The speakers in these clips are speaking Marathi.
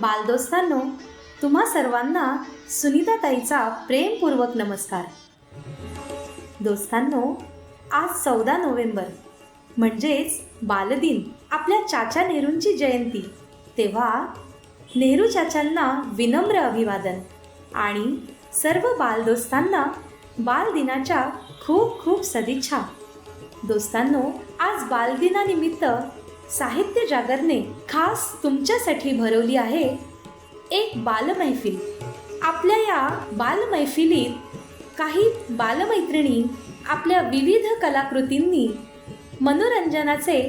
बालदोस्तांनो तुम्हा सर्वांना सुनीताताईचा प्रेमपूर्वक नमस्कार. दोस्तांनो आज चौदा नोव्हेंबर म्हणजेच बालदिन आपल्या चाचा नेहरूंची जयंती. तेव्हा नेहरू चाचांना विनम्र अभिवादन आणि सर्व बालदोस्तांना बालदिनाच्या खूप खूप सदिच्छा. दोस्तांनो आज बालदिनानिमित्त साहित्य जागरने खास तुमच्यासाठी भरवली आहे एक बालमैफिल. आपल्या या बालमैफिलीत काही बालमैत्रिणी आपल्या विविध कलाकृतींनी मनोरंजनाचे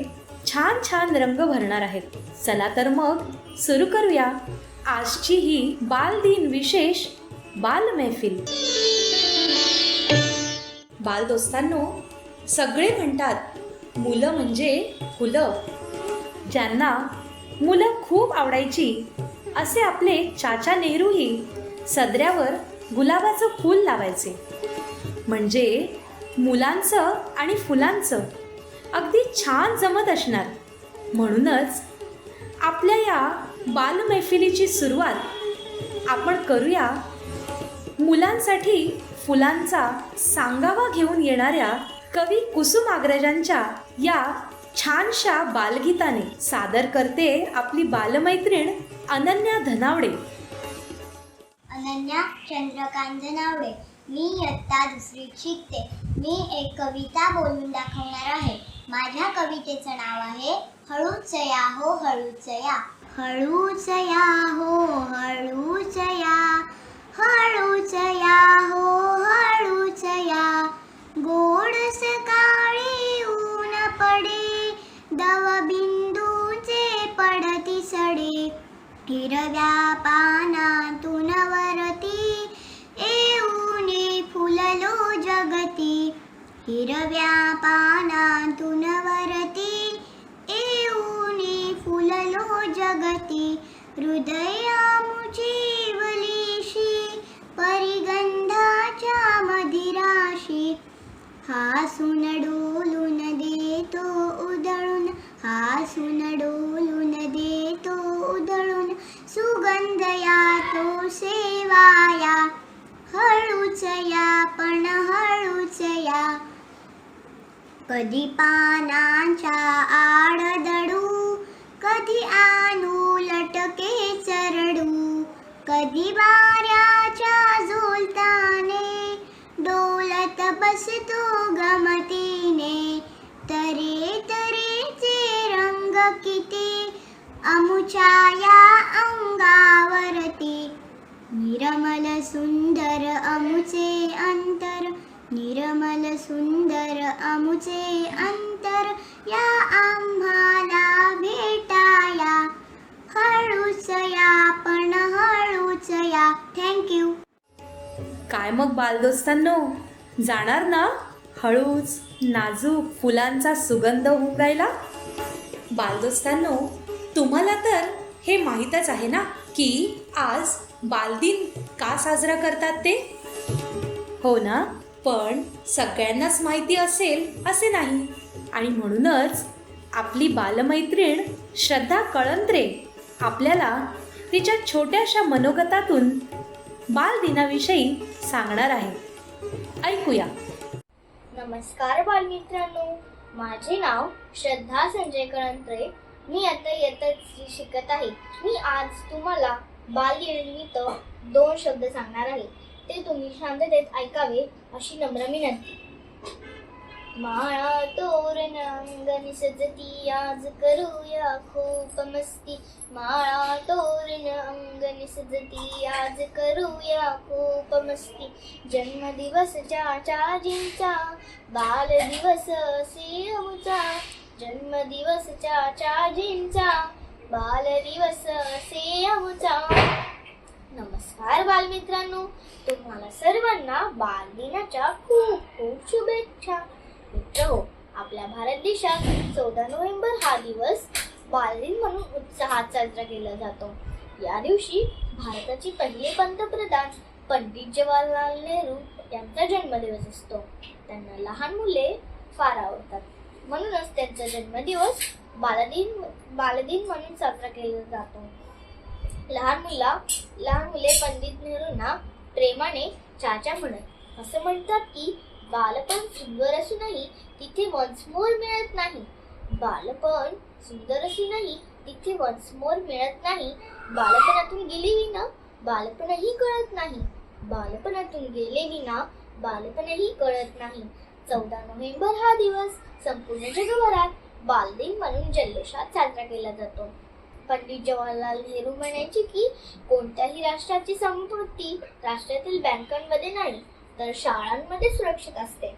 छान छान रंग भरणार आहेत. चला तर मग सुरू करूया आजची ही बालदिन विशेष बालमैफिल. बालदोस्तांनो सगळे म्हणतात मुलं म्हणजे फुलं. ज्यांना मुलं खूप आवडायची असे आपले चाचा नेहरूही सदऱ्यावर गुलाबाचं फूल लावायचे. म्हणजे मुलांचं आणि फुलांचं अगदी छान जमत असणार. म्हणूनच आपल्या या बालमैफिलीची सुरुवात आपण करूया मुलांसाठी फुलांचा सांगावा घेऊन येणाऱ्या कवी कुसुम आग्रजांच्या या छानशा बालगीताने सादर करते आपली बालमैत्रीण अनन्या धनावडे. अनन्या चंद्रकांत नावडे मी इयत्ता दुसरीत शिकते. मी एक कविता बोलून दाखवणार आहे. माझ्या कवितेचं नाव आहे हळूच या हो हळूच या हळूच या हो हळूच या हळूच या हो हळूच या गोड सकाळी ऊन पडे. दव बिंदूचे पडती सडे. हिरव्या पानातून वरती येऊने फुललो जगती. हिरव्या पानातून वरती येऊने फुललो जगती. हृदया मुजीवलीशी परिगंधाच्या मदिराशी. हा सुनडू हासून डोलून देतो उधळून सुगंध या तो सेवाया. हळूच या पण हळूच या कधी पानांच्या आड दडू कधी आणू लटके चरडू कधी वाऱ्याच्या झोलताने डोलत बसतो गमतीने. तरी किती अमुच्या या अंगावरती. निरमल सुंदर अमुचे अंतर निरमल सुंदर अमुचे अंतर या आम्हाला भेटाया. हळूच या पण हळूच या. थँक्यू काय मग बालदोस्तांनो? जाणार ना? हळूच नाजूक फुलांचा सुगंध उमगायला बालदोस्तांनो तुम्हाला तर हे माहीतच आहे ना की आज बालदिन का साजरा करतात ते? हो ना पण सगळ्यांनाच माहिती असेल असे नाही. आणि म्हणूनच आपली बालमैत्रीण श्रद्धा कळंत्रे आपल्याला तिच्या छोट्याशा मनोगतातून बालदिनाविषयी सांगणार आहे. ऐकूया. नमस्कार बालमित्रांनो माझे नाव श्रद्धा संजय कळंत्रे. मी आता इयत्ता शिकत आहे. मी आज तुम्हाला बालदिनानिमित्त दोन शब्द सांगणार आहे. ते तुम्ही शांततेत ऐकावे अशी नम्र विनंती. माळा तोरण अंगणी सजती आज करूया खूप मस्ती माळा तोरण अंगणी सजती आज करूया खूप मस्ती जन्मदिवस चाचाजींचा बालदिवस बाल जन्मदिवस चाचाजींचा बालदिवस बाल नमस्कार बालमित्रांनो तुम्हाला सर्वांना बालदिनाच्या खूप खूप शुभेच्छा. मित्र हो आपल्या भारत देशात चौदा नोव्हेंबर हा दिवस बालदिन म्हणून उत्साहात साजरा केला जातो. या दिवशी भारताचे पहिले पंतप्रधान पंडित जवाहरलाल नेहरू यांचा जन्मदिवस असतो. त्यांना लहान मुले फार आवडतात. म्हणूनच त्यांचा जन्मदिवस बालदिन बालदिन म्हणून साजरा केला जातो. लहान मुला लहान मुले पंडित नेहरूंना प्रेमाने चाचा म्हणत असं म्हणतात की बालपण सुंदर असूनही तिथे वन्स मोर मिळत नाही. बालपण सुंदर असूनही तिथे वन्स मोर मिळत नाही. बालपणातून गेले विना बालपणही कळत नाही. बालपणातून गेले विना बालपणही कळत नाही. चौदा नोव्हेंबर हा दिवस संपूर्ण जगभरात बालदिन म्हणून जल्लोषात साजरा केला जातो. पंडित जवाहरलाल नेहरू म्हणायचे की कोणत्याही राष्ट्राची संपत्ती राष्ट्रातील बँकांमध्ये नाही. तर शाळांमध्ये सुरक्षित असते.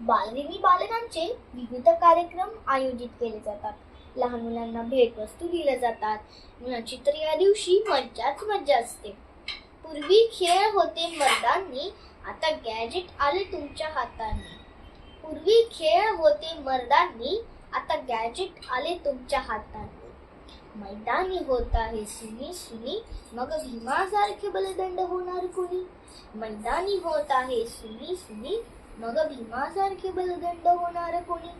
बालदिनी बालकांचे विविध कार्यक्रम आयोजित केले जातात. लहान मुलांना भेटवस्तू दिल्या जातात. मुलांची तर या दिवशी मज्जाच मज्जा असते. पूर्वी खेळ होते मर्दांनी आता गॅजेट आले तुमच्या हातांनी. पूर्वी खेळ होते मर्दांनी आता गॅजेट आले तुमच्या हातांनी. मैदानी होता हे सुनी सुनी मग भीमासारखे बलदंड होणार कोणी? मैदानी होत आहे. सुनी सुनी मग भीमासारखे बलदंड होणार कोणी?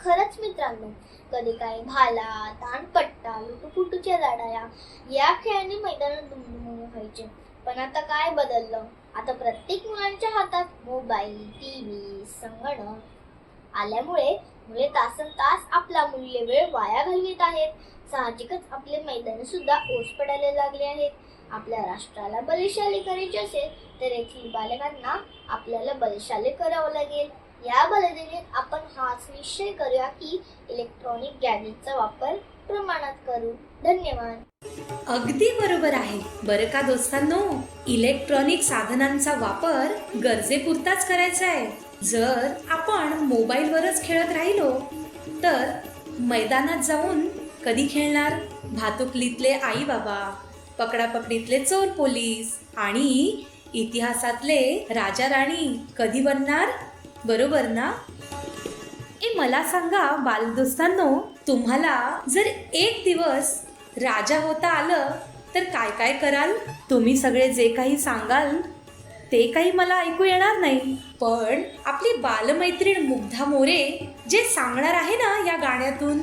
खरंच मित्रांनो कधी काय भाला ताणपट्टा लुटुपुटूच्या लढाया या खेळाने मैदानात दुमदुमून व्हायचे. पण आता काय बदललं? आता प्रत्येक मुलांच्या हातात मोबाईल टी व्ही संगणक आल्यामुळे मुले तासन तास आपला मूल्य वेळ वाया घालवित आहेत. साहजिकच आपले मैदान सुद्धा ओस पडायला लागले आहेत. आपल्या राष्ट्राला बलशाली करायचे असेल तर येथील बालकांना आपल्याला बलशाली करावं लागेल. या बलदिनीत आपण हाच निश्चय करूया की इलेक्ट्रॉनिक गॅजेटचा वापर प्रमाणात करू. धन्यवाद. अगदी बरोबर आहे. बरं का दोस्तांनो? इलेक्ट्रॉनिक साधनांचा वापर गरजेपुरताच करायचा आहे. जर आपण मोबाईलवरच खेळत राहिलो तर मैदानात जाऊन कधी खेळणार? भातुकलीतले आई बाबा. पकडापकडीतले चोर पोलीस आणि इतिहासातले राजा राणी कधी बनणार? बरोबर ना? ए मला सांगा बालदोस्तांनो तुम्हाला जर एक दिवस राजा होता आलं तर काय काय कराल? तुम्ही सगळे जे काही सांगाल ते काही मला ऐकू येणार नाही. पण आपली बालमैत्रीण मुग्धा मोरे जे सांगणार आहे ना या गाण्यातून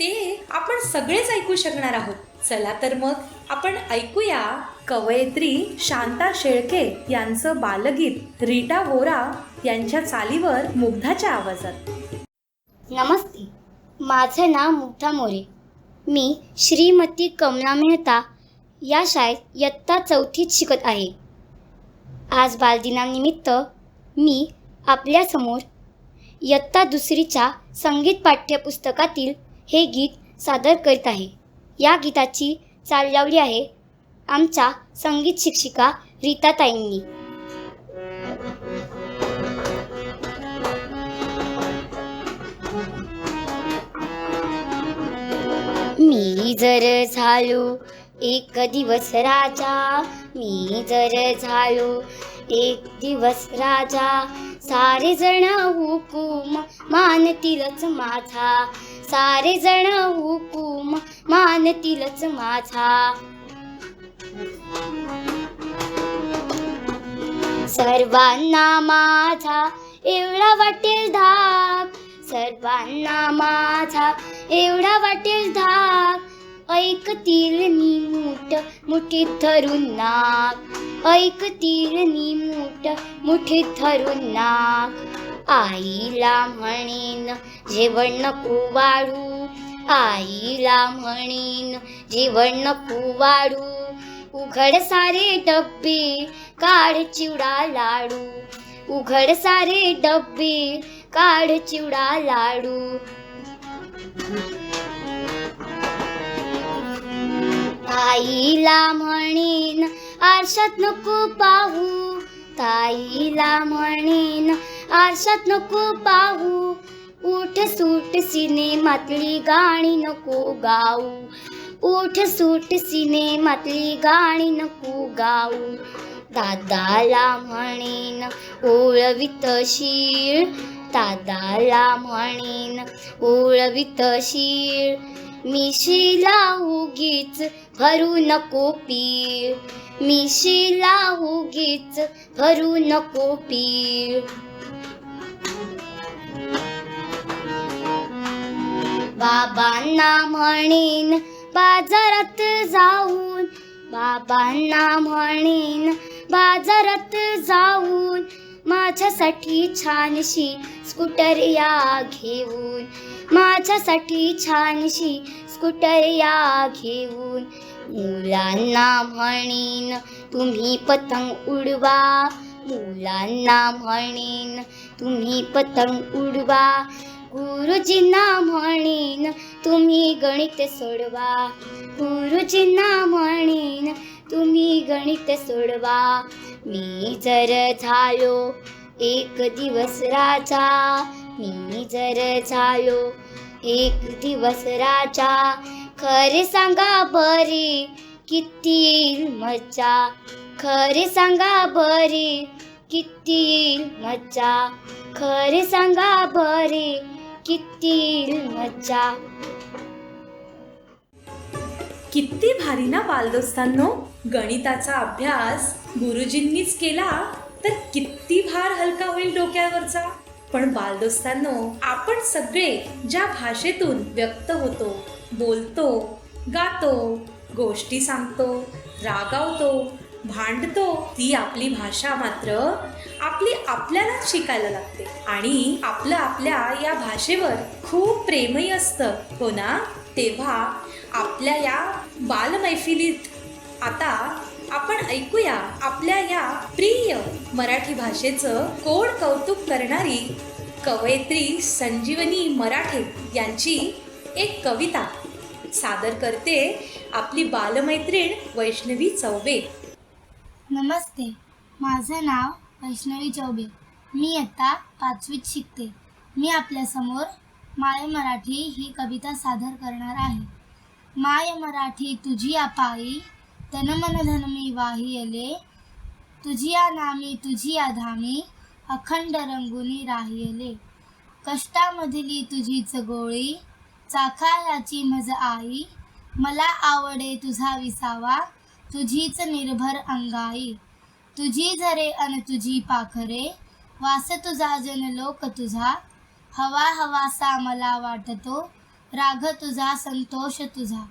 ते आपण सगळेच ऐकू शकणार आहोत. चला तर मग आपण ऐकूया कवयित्री शांता शेळके यांचं बालगीत रीटा वोरा यांच्या चालीवर मुग्धाच्या आवाजात. नमस्ते. माझं नाव मुग्धा मोरे. मी श्रीमती कमला मेहता या शाळेत इयत्ता चौथीत शिकत आहे. आज बालदिनानिमित्त मी आपल्यासमोर इयत्ता दुसरीच्या संगीत पाठ्यपुस्तकातील हे गीत सादर करीत आहे. या गीताची चाल लावली आहे आमच्या संगीत शिक्षिका रीताताईंनी मी जर झालो एक दिवस राजा मी जर झालो एक दिवस राजा सारे जण हुकूम मानतीलच माझा. सारे जण हुकूम मानतीलच माझा. सर्वांना माझा एवढा वाटेल धाक. सर्वांना माझा एवढा वाटेल धाक. ऐकतील निमूट मुठीत धरून नाक. ऐकतील निमूट मुठीत धरून नाक. आईला म्हणेन जेवण नको वाढू आईला म्हणीन. जेवण नको वाढू उघड सारे डब्बे काढ चिवडा लाडू. उघड सारे डब्बे काढ चिवडा लाडू. आईला म्हणीन आरशात नको पाहू. ताईला म्हणीन आरशात नको पाहू. उठ सूट सिनेमातली गाणी नको गाऊ. उठ सूट सिनेमातली गाणी नको गाऊ. दादाला म्हणेन ओळवित शीळ. दादाला म्हणेन ओळवित शीळ. मिशीला उगीच भरू नको पीळ. मिशीला उगीच भरू नको पीळ. बाबांना म्हणीन बाजारात जाऊन बाबांना म्हणेन बाजारात जाऊन माझ्यासाठी छानशी स्कूटर या घेऊन माझ्यासाठी छानशी स्कूटर या घेऊन मुलांना म्हणीन तुम्ही पतंग उडवा मुलांना म्हणेन तुम्ही पतंग उडवा गुरुजींना म्हणेन तुम्ही गणित सोडवा. गुरुजींना म्हणेन तुम्ही गणित सोडवा. मी जर झालो एक दिवस राजा मी जर झालो एक दिवस राजा. खरे सांगा बरी किती येईल मजा खरे सांगा बरी किती येईल मजा खरे सांगा बरी किती मजा. किती भारी ना बालदोस्तांनो. गणिताचा अभ्यास गुरुजींनीच केला तर किती भार हलका होईल डोक्यावरचा. पण बालदोस्तांनो आपण सगळे ज्या भाषेतून व्यक्त होतो बोलतो गातो गोष्टी सांगतो रागावतो भांडतो ती आपली भाषा मात्र आपली आपल्यालाच शिकायला लागते. आणि आपलं आपल्या या भाषेवर खूप प्रेमही असतं हो ना? तेव्हा आपल्या या बालमैफिलीत आता आपण ऐकूया आपल्या या प्रिय मराठी भाषेचं कोड कौतुक करणारी कवयित्री संजीवनी मराठे यांची एक कविता. सादर करते आपली बालमैत्रीण वैष्णवी चौबे. नमस्ते. माझं नाव वैष्णवी चौबे. मी इयत्ता पाचवीत शिकते. मी आपल्यासमोर माय मराठी ही कविता सादर करणार आहे. माय मराठी तुझी पायी तन मन धन मी वाहियले. तुझी या नामी तुझी या धामी अखंड रंगुनी राहियले. कष्टामधली तुझीच गोळी चाखायाची मज आई. मला आवडे तुझा विसावा तुझीच निर्भर अंगाई. तुझी झरे अन तुझी पाखरे. वास तुझा जन लोक तुझा. हवा हवासा मला वाटतो. राग तुझा संतोष तुझा.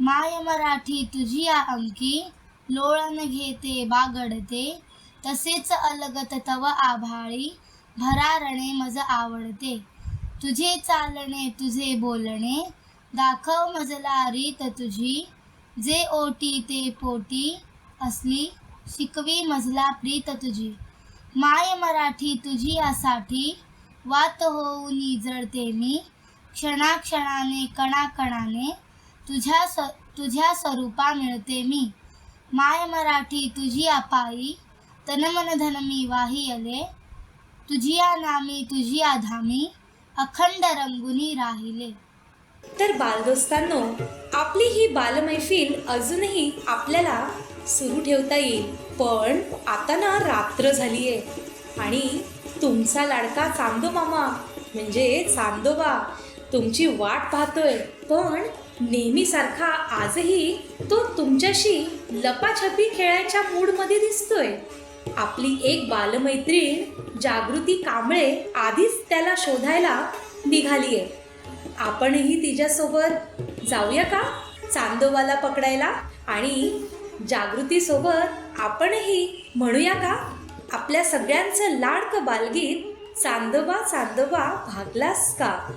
माय मराठी तुझी या अंकी. लोळण घेते बागडते. तसेच अलगत तव आभाळी. भरारणे मज आवडते. तुझे चालणे तुझे बोलणे. दाखव मजला रीत तुझी. जे ओटी ते पोटी असली शिकवी मजला प्रीत तुझी. माय मराठी तुझी यासाठी वात होऊन जळते मी. क्षणाक्षणाने कणाकणाने तुझ्या स तुझ्या स्वरूपा मिळते मी. माय मराठी तुझी अपाई तनमन धन मी वाहियले तुझिया नामी तुझी आधामी धामी अखंड रंगुनी राहिले. तर बालदोस्तांनो आपली ही बालमैफिल अजूनही आपल्याला सुरू ठेवता येईल. पण आता ना रात्र झाली आहे आणि तुमचा लाडका चांदो मामा म्हणजे चांदोबा तुमची वाट पाहतोय. पण नेहमीसारखा आजही तो तुमच्याशी लपाछपी खेळायच्या मूडमध्ये दिसतोय. आपली एक बालमैत्रीण जागृती कांबळे आधीच त्याला शोधायला निघाली आहे आपणही तिच्यासोबत जाऊया का? चांदोबाला पकडायला? आणि जागृतीसोबत आपणही म्हणूया का? आपल्या सगळ्यांचं लाडकं बालगीत चांदोबा चांदोबा भागलास का?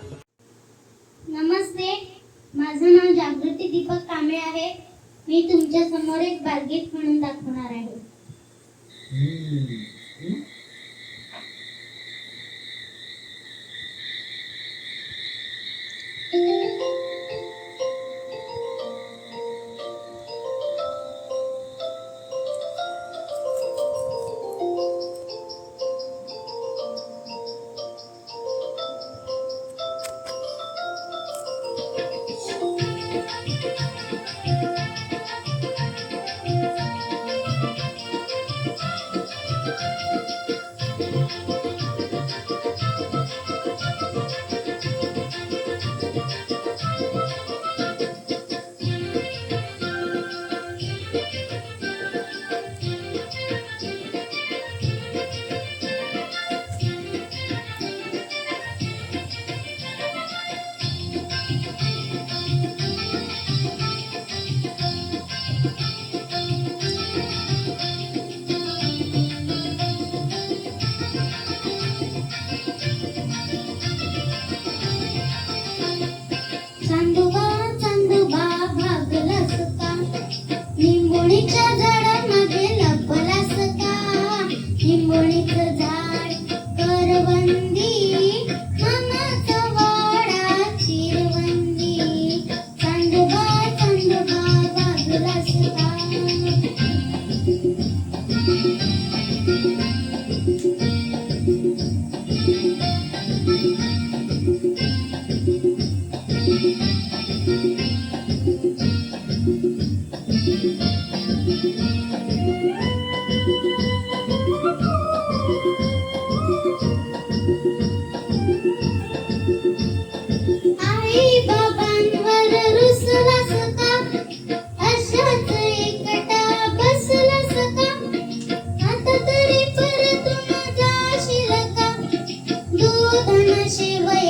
नमस्ते. माझं नाव जागृती दीपक कांबळे आहे. मी तुमच्यासमोर एक बालगीत म्हणून दाखवणार आहे. Thank you. शिवया